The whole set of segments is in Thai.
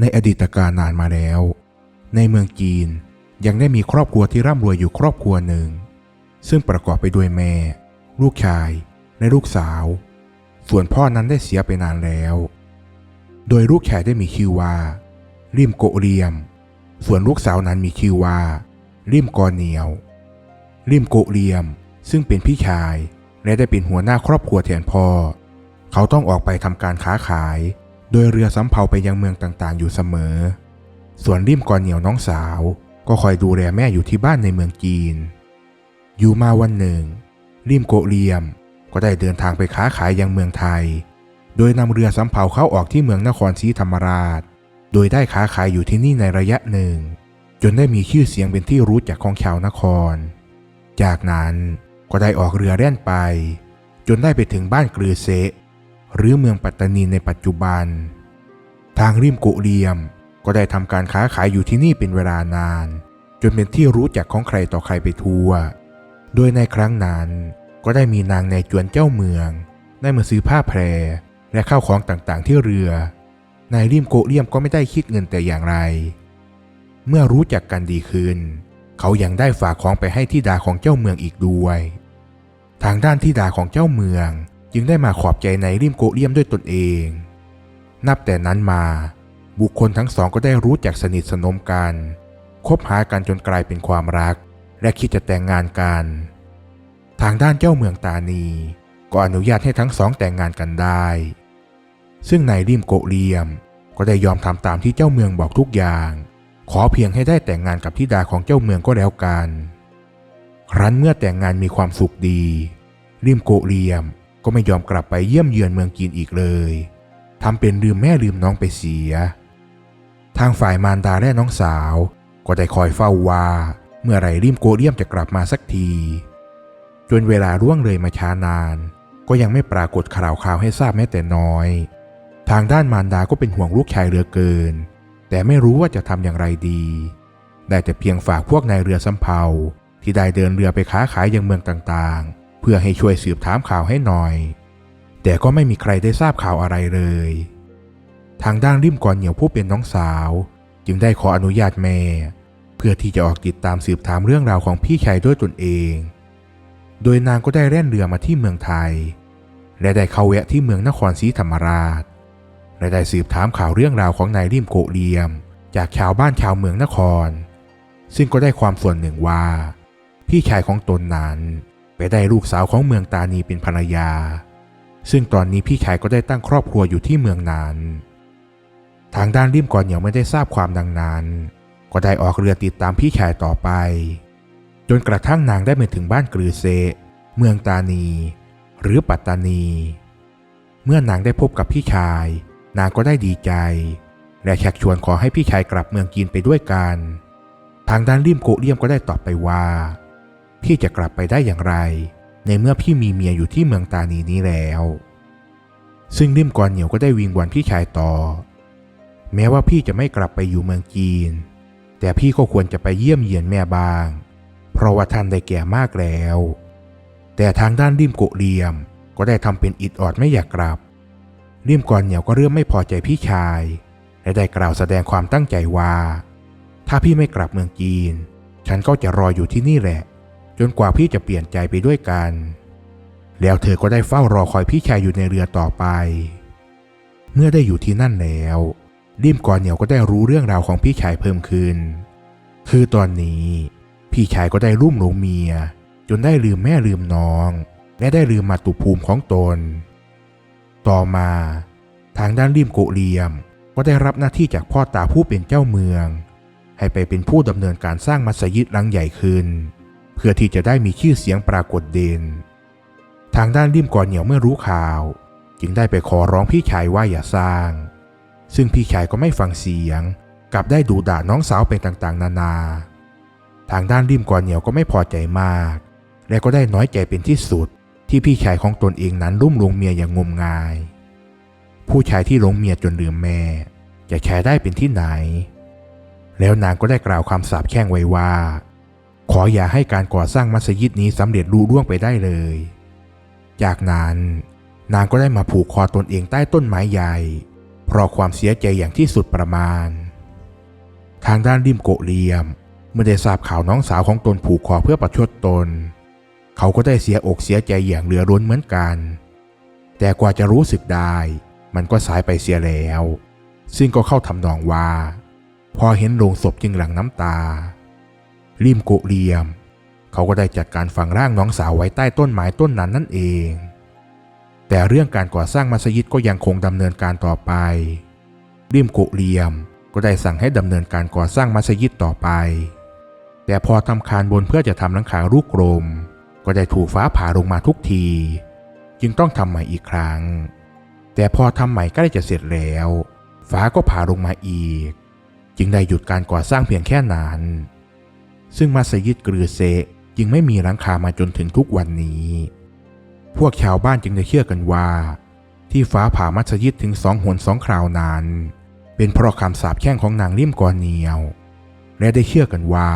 ในอดีตการนานมาแล้ว ในเมืองจีนยังได้มีครอบครัวที่ร่ำรวยอยู่ครอบครัวหนึ่ง ซึ่งประกอบไปด้วยแม่ ลูกชาย และลูกสาว ส่วนพ่อนั้นได้เสียไปนานแล้ว โดยลูกชายได้มีชื่อว่า ริมโกเรียม ส่วนลูกสาวนั้นมีชื่อว่า ริมกอเหนียว ริมโกเรียมซึ่งเป็นพี่ชายและได้เป็นหัวหน้าครอบครัวแทนพ่อ เขาต้องออกไปทำการค้าขาย โดยเรือสำเภาไปยังเมืองต่างๆ อยู่เสมอ ส่วนริมกอเหนียวน้องสาว ก็คอยดูแลแม่อยู่ที่บ้านในเมืองจีน อยู่มาวันหนึ่ง ริมโกเรียมก็ได้เดินทางไปค้าขายยังเมืองไทย โดยนำเรือสำเภาเข้าออกที่เมืองนครศรีธรรมราช โดยได้ค้าขายอยู่ที่นี่ในระยะหนึ่ง จนได้มีชื่อเสียงเป็นที่รู้จักของชาวนคร จากนั้นก็ได้ออกเรือแล่นไป จนได้ไปถึงบ้านกรือเซ หรือเมืองปัตตานีในปัจจุบัน ทางริมกุเรียมก็ได้ทำการค้าขายอยู่ที่นี่เป็นเวลานาน จนเป็นที่รู้จักของใครต่อใครไปทั่ว โดยในครั้งนั้นก็ได้มีนางในจวนเจ้าเมือง ได้มาซื้อผ้าแพรและข้าวของต่างๆ ที่เรือนายริมโกเลียมก็ไม่ได้คิดเงินแต่อย่างไร เมื่อรู้จักกันดีขึ้น เขายังได้ฝากของไปให้ที่ดาของเจ้าเมืองอีกด้วย ทางด้านที่ดาของเจ้าเมือง จึงได้มาขอบใจนายริมโกเลียมด้วยตนเอง นับแต่นั้นมาบุคคลทั้งสองก็ได้รู้จักสนิทสนมกัน คบหากันจนกลายเป็นความรัก และคิดจะแต่งงานกัน ทางด้านเจ้าเมืองตานี ก็อนุญาตให้ทั้งสองแต่งงานกันได้ ซึ่งนายริมโกเลียมก็ได้ยอมทำตามที่เจ้าเมืองบอกทุกอย่าง ขอเพียงให้ได้แต่งงานกับธิดาของเจ้าเมืองก็แล้วกัน ครั้นเมื่อแต่งงานมีความสุขดี ริมโกเลียม ก็ไม่ยอมกลับไปเยี่ยมเยือนเมืองจีนอีกเลยทำเป็นลืมแม่ลืมน้องไปเสีย ทางฝ่ายมารดาและน้องสาว ก็ได้คอยเฝ้าว่า เมื่อไรริมโกเลียมจะกลับมาสักที จนเวลาร่วงเลยมาช้านาน ก็ยังไม่ปรากฏข่าวข่าวให้ทราบแม้แต่น้อย ทางด้านมารดาก็เป็นห่วงลูกชายเหลือเกิน แต่ไม่รู้ว่าจะทำอย่างไรดี ได้แต่เพียงฝากพวกนายเรือสำเภาที่ได้เดินเรือไปค้าขายยังเมืองต่างๆ พื่อให้ช่วยสืบถามข่าวให้หน่อย แต่ก็ไม่มีใครได้ทราบข่าวอะไรเลย ทางด้านริมก่อนเหนียวผู้เป็นน้องสาว จึงได้ขออนุญาตแม่ เพื่อที่จะออกติดตามสืบถามเรื่องราวของพี่ชายด้วยตนเอง โดยนางก็ได้แล่นเรือมาที่เมืองไทย และได้เข้าแวะที่เมืองนครศรีธรรมราช และได้สืบถามข่าวเรื่องราวของนายริมโกเลียม จากชาวบ้านชาวเมืองนคร ซึ่งก็ได้ความส่วนหนึ่งว่า พี่ชายของตนนั้น ไปได้ลูกสาวของเมืองตานีเป็นภรรยา ซึ่งตอนนี้พี่ชายก็ได้ตั้งครอบครัวอยู่ที่เมืองนั้นทางด้านริมก่อนเหนียไม่ได้ทราบความดังนั้น ก็ได้ออกเรือติดตามพี่ชายต่อไป จนกระทั่งนางได้มาถึงบ้านกรือเซ เมืองตานี หรือปัตตานี เมื่อนางได้พบกับพี่ชาย นางก็ได้ดีใจ และชักชวนขอให้พี่ชายกลับเมืองจีนไปด้วยกัน ทางด้านริมโกเลียมก็ได้ตอบไปว่า พี่จะกลับไปได้อย่างไร ในเมื่อพี่มีเมียอยู่ที่เมืองตานีนี้แล้ว ซึ่งริมกอนเหนียวก็ได้วิงวอนพี่ชายต่อ แม้ว่าพี่จะไม่กลับไปอยู่เมืองจีน แต่พี่ก็ควรจะไปเยี่ยมเยียนแม่บ้าง เพราะว่าท่านได้แก่มากแล้ว แต่ทางด้านริมโกเลียมก็ได้ทำเป็นอิดออดไม่อยากกลับริมกอนเหนียวก็เริ่มไม่พอใจพี่ชาย และได้กล่าวแสดงความตั้งใจว่า ถ้าพี่ไม่กลับเมืองจีน ฉันก็จะรออยู่ที่นี่แหละ จนกว่าพี่จะเปลี่ยนใจไปด้วยกัน แล้วเธอก็ได้เฝ้ารอคอยพี่ชายอยู่ในเรือต่อไป เมื่อได้อยู่ที่นั่นแล้วริมกอนเหนียวก็ได้รู้เรื่องราวของพี่ชายเพิ่มขึ้น คือตอนนี้ พี่ชายก็ได้รุ่มหลงเมีย จนได้ลืมแม่ลืมน้อง และได้ลืมมาตุภูมิของตน ต่อมา ทางด้านริมโกเลียมก็ได้รับหน้าที่จากพ่อตาผู้เป็นเจ้าเมือง ให้ไปเป็นผู้ดำเนินการสร้างมัสยิดหลังใหญ่ขึ้น เพื่อที่จะได้มีชื่อเสียงปรากฏเด่น ทางด้านริมก่อนเหนียวเมื่อรู้ข่าว จึงได้ไปขอร้องพี่ชายว่าอย่าสร้าง ซึ่งพี่ชายก็ไม่ฟังเสียง กลับได้ดูด่าน้องสาวเป็นต่างๆ นานา ทางด้านริมก่อนเหนียวก็ไม่พอใจมาก และก็ได้น้อยใจเป็นที่สุด ที่พี่ชายของตนเองนั้นรุ่มลงเมียอย่างงมงาย ผู้ชายที่หลงเมียจนลืมแม่ จะแชร์ได้เป็นที่ไหน แล้วนางก็ได้กล่าวคำสาปแช่งไว้ว่า ขออย่าให้การก่อสร้างมัสยิดนี้สำเร็จลุล่วงไปได้เลย จากนั้น นางก็ได้มาผูกคอตนเองใต้ต้นไม้ใหญ่ เพราะความเสียใจอย่างที่สุดประมาณ ทางด้านริมโกเลียม เมื่อได้ทราบข่าวน้องสาวของตนผูกคอเพื่อประชดตน เขาก็ได้เสียอกเสียใจอย่างเหลือร้นเหมือนกัน แต่กว่าจะรู้สึกได้ มันก็สายไปเสียแล้ว ซึ่งก็เข้าทำนองว่า พอเห็นโลงศพจึงหลั่งน้ำตา ริมโกเลียม เขาก็ได้จัดการฝังร่างน้องสาวไว้ใต้ต้นไม้ต้นนั้นนั่นเอง แต่เรื่องการก่อสร้างมัสยิดก็ยังคงดำเนินการต่อไป ริมโกเลียมก็ได้สั่งให้ดำเนินการก่อสร้างมัสยิดต่อไป แต่พอทำคานบนเพื่อจะทำหลังคาลูกกลม ก็ได้ถูกฟ้าผ่าลงมาทุกที จึงต้องทำใหม่อีกครั้ง แต่พอทำใหม่ใกล้จะเสร็จแล้ว ฟ้าก็ผ่าลงมาอีก จึงได้หยุดการก่อสร้างเพียงแค่นั้น ซึ่งมัสยิดกรือเซจึงไม่มีหลังคามาจนถึงทุกวันนี้ พวกชาวบ้านจึงได้เชื่อกันว่า ที่ฟ้าผ่ามัสยิดถึงสองหนสองคราวนั้น เป็นเพราะคำสาปแช่งของนางลิ่มกอเนียว และได้เชื่อกันว่า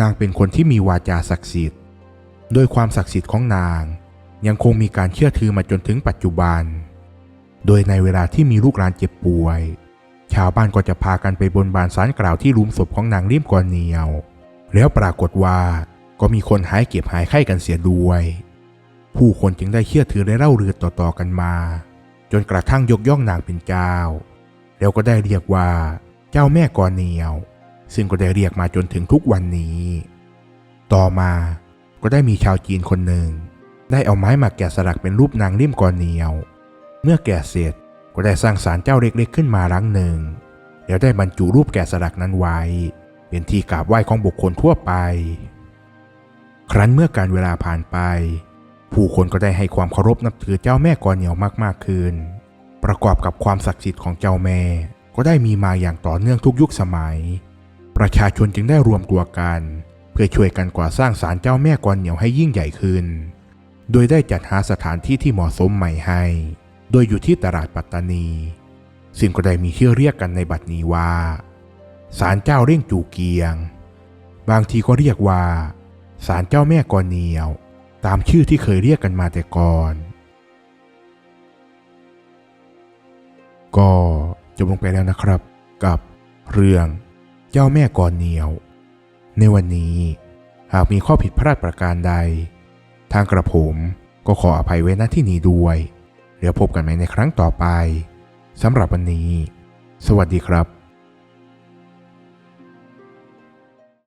นางเป็นคนที่มีวาจาศักดิ์สิทธิ์ โดยความศักดิ์สิทธิ์ของนางยังคงมีการเชื่อถือมาจนถึงปัจจุบัน โดยในเวลาที่มีลูกหลานเจ็บป่วย ชาวบ้านก็จะพากันไปบนบานสารกล่าวที่ลุมศพของนางลิ่มกอเนียว แล้วปรากฏว่าก็มีคนหายเก็บหายไข้กันเสียด้วย ผู้คนจึงได้เชื่อถือและเล่าเรือต่อๆกันมา จนกระทั่งยกย่องนางเป็นเจ้า แล้วก็ได้เรียกว่า เจ้าแม่กอเนียว ซึ่งก็ได้เรียกมาจนถึงทุกวันนี้ ต่อมาก็ได้มีชาวจีนคนหนึ่ง ได้เอาไม้มาแกะสลักเป็นรูปนางลิ่มกอเนียว เมื่อแกะเสร็จก็ได้สร้างศาลเจ้าเล็กๆขึ้นมาหลังหนึ่ง แล้วได้บรรจุรูปแกะสลักนั้นไว้ เป็นที่กราบไหว้ของบุคคลทั่วไป ครั้นเมื่อการเวลาผ่านไป ผู้คนก็ได้ให้ความเคารพนับถือเจ้าแม่กอเหนียวมากๆขึ้น ประกอบกับความศักดิ์สิทธิ์ของเจ้าแม่ก็ได้มีมาอย่างต่อเนื่องทุกยุคสมัย ประชาชนจึงได้รวมตัวกัน เพื่อช่วยกันก่อสร้างศาลเจ้าแม่กอเหนียวให้ยิ่งใหญ่ขึ้น โดยได้จัดหาสถานที่ที่เหมาะสมใหม่ให้ โดยอยู่ที่ตลาดปัตตานี ซึ่งก็ได้มีชื่อเรียกกันในบัดนี้ว่า ศาลเจ้าเร่งจูเกียง บางทีก็เรียกว่าศาลเจ้าแม่กอเหนียว ตามชื่อที่เคยเรียกกันมาแต่ก่อน ก็จบลงไปแล้วนะครับ กับเรื่องเจ้าแม่กอเหนียว ในวันนี้หากมีข้อผิดพลาดประการใด ทางกระผมก็ขออภัยไว้ณที่นี้ด้วย เดี๋ยวพบกันใหม่ในครั้งต่อไปสำหรับวันนี้ สวัสดีครับ